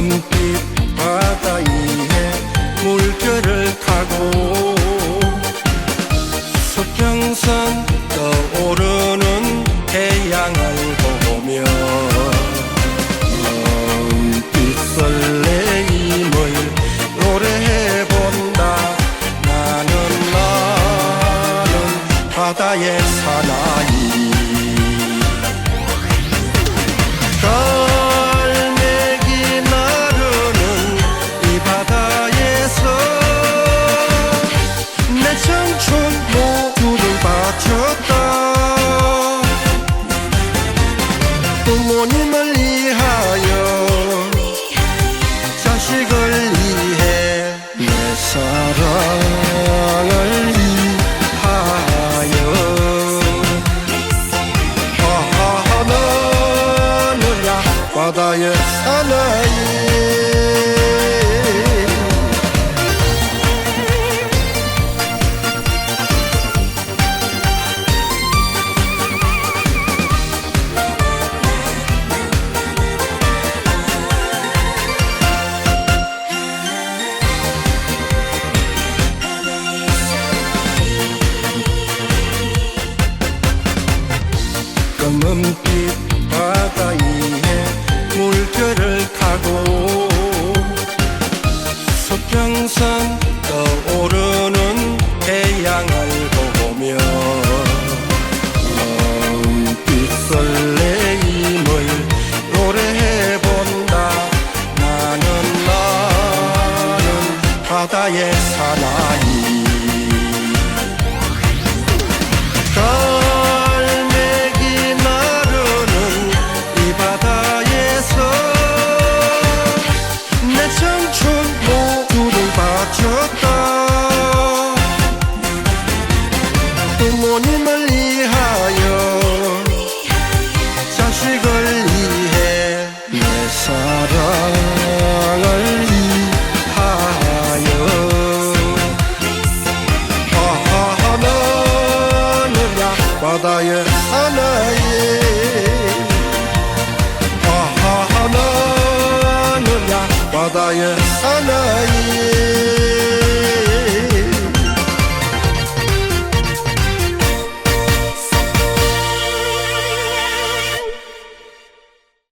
금빛 바다 위에 물결을 타고 서평선 떠오르는 태양을 보며 눈빛 설레임을 노래해본다. 나는 나는 바다의 사나이. 세웠다. 부모님을 위하여 자식을 위해 내 사랑을 위하여. 바다의 푸른빛 바다 위에 물결을 타고 수평선 떠오르는 태양을 보며 눈빛 설레임을 노래해본다. 나는 나는 바다의 사나이 내 청춘 모두를 바쳤다. 부모님을 위하여 자식을 위해 내 사랑을 위하여 하나느냐 바다의 하나에 adayı sanayim